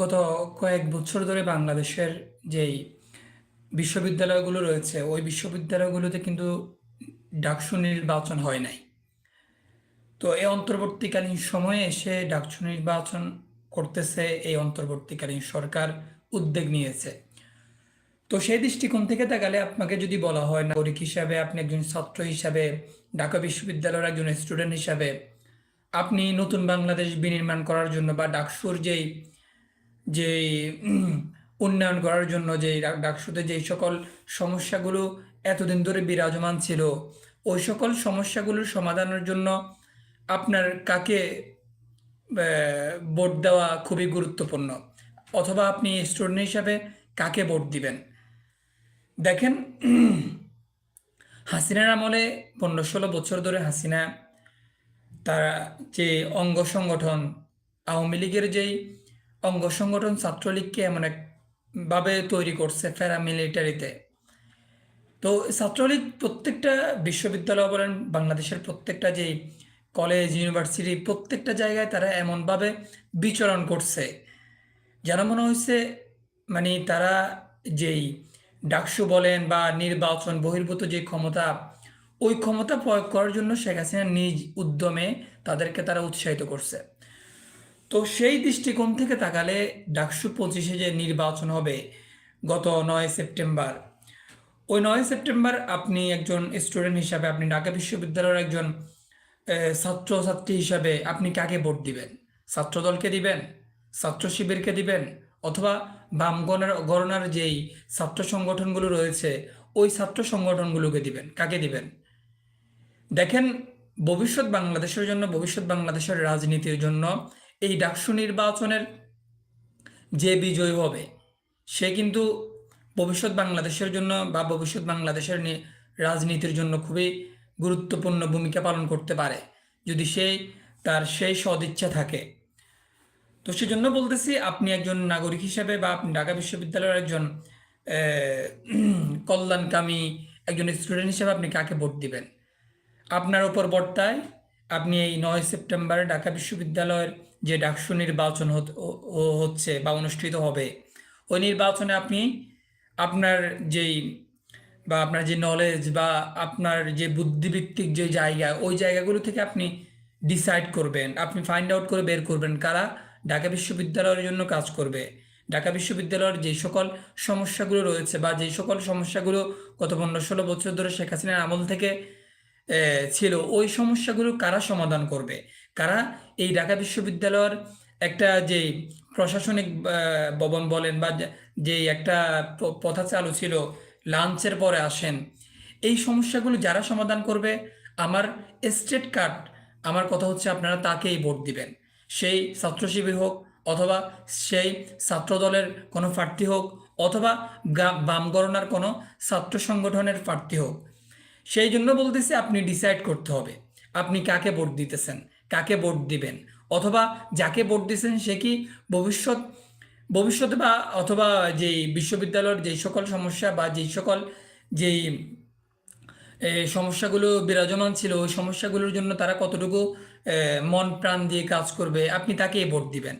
গত কয়েক বছর ধরে বাংলাদেশের যেই বিশ্ববিদ্যালয়গুলো রয়েছে, ওই বিশ্ববিদ্যালয়গুলোতে কিন্তু ডাকসু নির্বাচন হয় নাই। তো এই অন্তর্বর্তীকালীন সময়ে এসে ডাকসু নির্বাচন করতেছে এই অন্তর্বর্তীকালীন সরকার উদ্যোগ নিয়েছে। তো সেই দৃষ্টিকোণ থেকে তাকালে আপনাকে যদি বলা হয় নাগরিক হিসাবে আপনি একজন ছাত্র হিসাবে, ঢাকা বিশ্ববিদ্যালয়ের একজন স্টুডেন্ট হিসাবে, আপনি নতুন বাংলাদেশ বিনির্মাণ করার জন্য বা ডাকসুর যেই উম, উন্নয়ন করার জন্য যে ডাকসুতে যেই সকল সমস্যাগুলো এতদিন ধরে বিরাজমান ছিল ওই সকল সমস্যাগুলোর সমাধানের জন্য আপনার কাকে ভোট দেওয়া খুবই গুরুত্বপূর্ণ? অথবা আপনি স্টুডেন্ট হিসাবে কাকে ভোট দিবেন? দেখেন হাসিনার আমলে পনেরো ষোলো বছর ধরে হাসিনা তারা যে অঙ্গ সংগঠন আওয়ামী লীগের যেই অঙ্গ সংগঠন ছাত্রলীগকে এমন একভাবে তৈরি করছে প্যারামিলিটারিতে। তো ছাত্রলীগ প্রত্যেকটা বিশ্ববিদ্যালয় বলেন, বাংলাদেশের প্রত্যেকটা যেই কলেজ, ইউনিভার্সিটি, প্রত্যেকটা জায়গায় তারা এমনভাবে বিচরণ করছে, যেন মনে হয়েছে মানে তারা যেই ডাকসু বলেন বা নির্বাচন বহির্ভূত যে ক্ষমতা, ওই ক্ষমতা প্রয়োগ করার জন্য শেখ হাসিনা নিজ উদ্যমে তাদেরকে তারা উৎসাহিত করছে। তো সেই দৃষ্টিকোণ থেকে তাকালে ডাকসু পঁচিশে যে নির্বাচন হবে গত নয় সেপ্টেম্বর ওই নয় সেপ্টেম্বর আপনি একজন স্টুডেন্ট হিসাবে আপনি ঢাকা বিশ্ববিদ্যালয়ের একজন আহ, ছাত্রছাত্রী হিসাবে আপনি কাকে ভোট দিবেন? ছাত্রদলকে দিবেন? ছাত্র শিবিরকে দিবেন? অথবা বাম গণনার গণনার যেই ছাত্র সংগঠনগুলো রয়েছে ওই ছাত্র সংগঠনগুলোকে দিবেন? কাকে দিবেন? দেখেন ভবিষ্যৎ বাংলাদেশের জন্য ভবিষ্যৎ বাংলাদেশের রাজনীতির জন্য এই ডাকসু নির্বাচনের যে বিজয়ী হবে, সে কিন্তু ভবিষ্যৎ বাংলাদেশের জন্য বা ভবিষ্যৎ বাংলাদেশের রাজনীতির জন্য খুবই গুরুত্বপূর্ণ ভূমিকা পালন করতে পারে। যদি সেই, তার সেই সদিচ্ছা থাকে। তো সেজন্য বলতেছি, আপনি একজন নাগরিক হিসেবে বা আপনি ঢাকা বিশ্ববিদ্যালয়ের একজন কল্যাণকামী একজন স্টুডেন্ট হিসেবে আপনি কাকে ভোট দিবেন? আপনার ওপর বর্তায় আপনি এই নয় সেপ্টেম্বরে ঢাকা বিশ্ববিদ্যালয়ের যে ডাকসু নির্বাচন হচ্ছে বা অনুষ্ঠিত হবে, ওই নির্বাচনে আপনি আপনার যেই বা আপনার যে নলেজ বা আপনার যে বুদ্ধিভিত্তিক যে জায়গা, ওই জায়গাগুলো থেকে আপনি ডিসাইড করবেন, আপনি ফাইন্ড আউট করে বের করবেন কারা ঢাকা বিশ্ববিদ্যালয়ের জন্য কাজ করবে। ঢাকা বিশ্ববিদ্যালয়ের যে সকল সমস্যাগুলো রয়েছে বা যে সকল সমস্যাগুলো গত পনেরো ষোলো বছর ধরে শেখ হাসিনার আমল থেকে ছিল। ওই সমস্যাগুলো কারা সমাধান করবে? কারা এই ঢাকা বিশ্ববিদ্যালয়ের একটা যে প্রশাসনিক ভবন বলেন বা যে একটা প্রথা চালু ছিল, লাঞ্চের পরে আসেন। এই সমস্যাগুলো যারা সমাধান করবে? আমার স্টেট কার্ড, আমার কথা হচ্ছে আপনারা তাকেই ভোট দিবেন। সেই ছাত্র শিবির হোক অথবা সেই ছাত্র দলের কোনো প্রার্থী হোক অথবা গা- বাম গণনার কোনো ছাত্র সংগঠনের প্রার্থী হোক। সেই জন্য বলতেছি আপনি ডিসাইড করতে হবে। আপনি কাকে ভোট দিতেছেন? কাকে ভোট দিবেন? অথবা যাকে ভোট দিচ্ছেন সে কি ভবিষ্যৎ, ভবিষ্যতে বা অথবা যেই বিশ্ববিদ্যালয়ের যেই সকল সমস্যা বা যেই সকল যেই সমস্যাগুলো বিরাজমান ছিল, ওই সমস্যাগুলোর জন্য তারা কতটুকু মন প্রাণ দিয়ে কাজ করবে, আপনি তাকেই ভোট দিবেন।